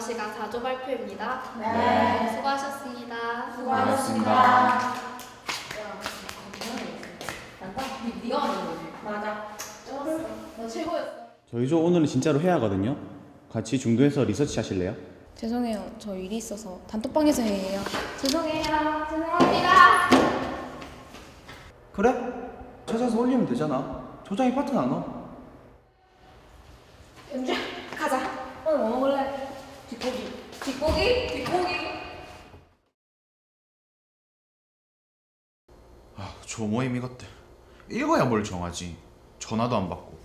시간 4조 발표입니다. 네. 수고하셨습니다. 수고하셨습니다. 네가 하는 거지. 맞아. 너 최고였어. 저희 조 오늘은 진짜로 해야 하거든요. 같이 중도에서 리서치 하실래요? 죄송해요. 저 일이 있어서 단톡방에서 해요. 죄송해요. 죄송합니다. 그래? 찾아서 올리면 되잖아. 조장이 파트 나눠. 연주야, 가자. 오늘 뭐 먹을래? 뒷고기. 뒷고기? 뒷고기. 아, 저 모임 이것들 읽어야 뭘 정하지. 전화도 안 받고.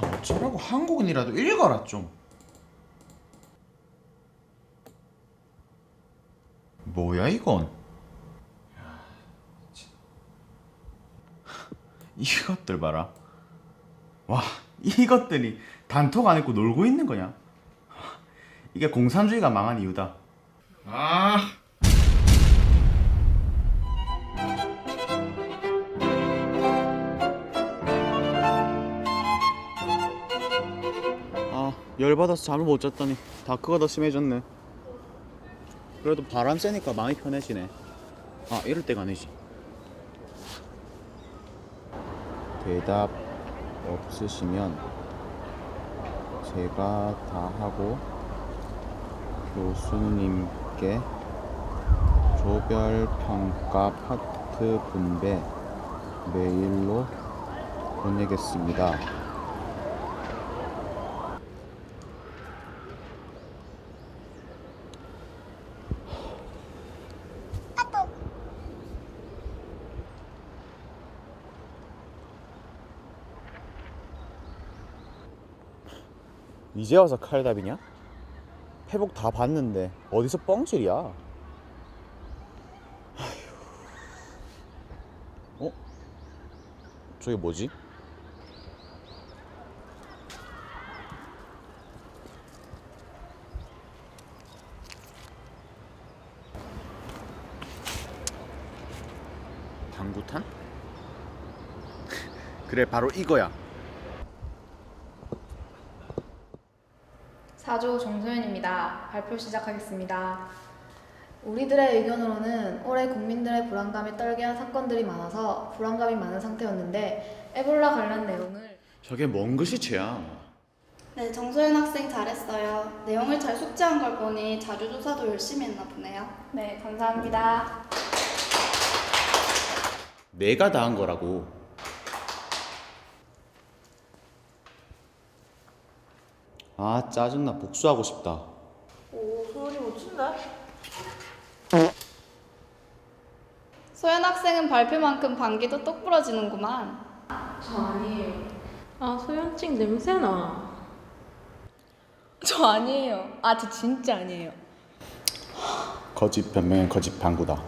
아, 어쩌라고 한국인이라도 읽어라 좀. 뭐야 이건? 이것들 봐라. 와, 이것들이 단톡 안 읽고 놀고 있는 거냐? 이게 공산주의가 망한 이유다. 아. 아 열받아서 잠을 못 잤더니 다크가 더 심해졌네. 그래도 바람 쐬니까 마음이 편해지네. 아 이럴 때가 아니지. 대답 없으시면 제가 다 하고 교수님께 조별 평가 파트 분배 메일로 보내겠습니다. 이제 와서 칼답이냐? 회복 다 봤는데 어디서 뻥질이야? 아휴. 어? 저게 뭐지? 당구탄? 그래 바로 이거야. 4조 정소연입니다. 발표 시작하겠습니다. 우리들의 의견으로는 올해 국민들의 불안감에 떨게 한 사건들이 많아서 불안감이 많은 상태였는데 에볼라 관련 내용을 저게 뭔 글씨체야? 네, 정소연 학생 잘했어요. 내용을 잘 숙지한 걸 보니 자료조사도 열심히 했나 보네요. 네, 감사합니다. 내가 다 한 거라고. 아 짜증나 복수하고 싶다. 오, 소연이 멋진데? 소연 학생은 발표만큼 방귀도 똑 부러지는구만. 저 아니에요. 아, 소연증 냄새나. 저 아니에요. 아, 저 진짜 아니에요. 거짓 변명엔 거짓 방구다.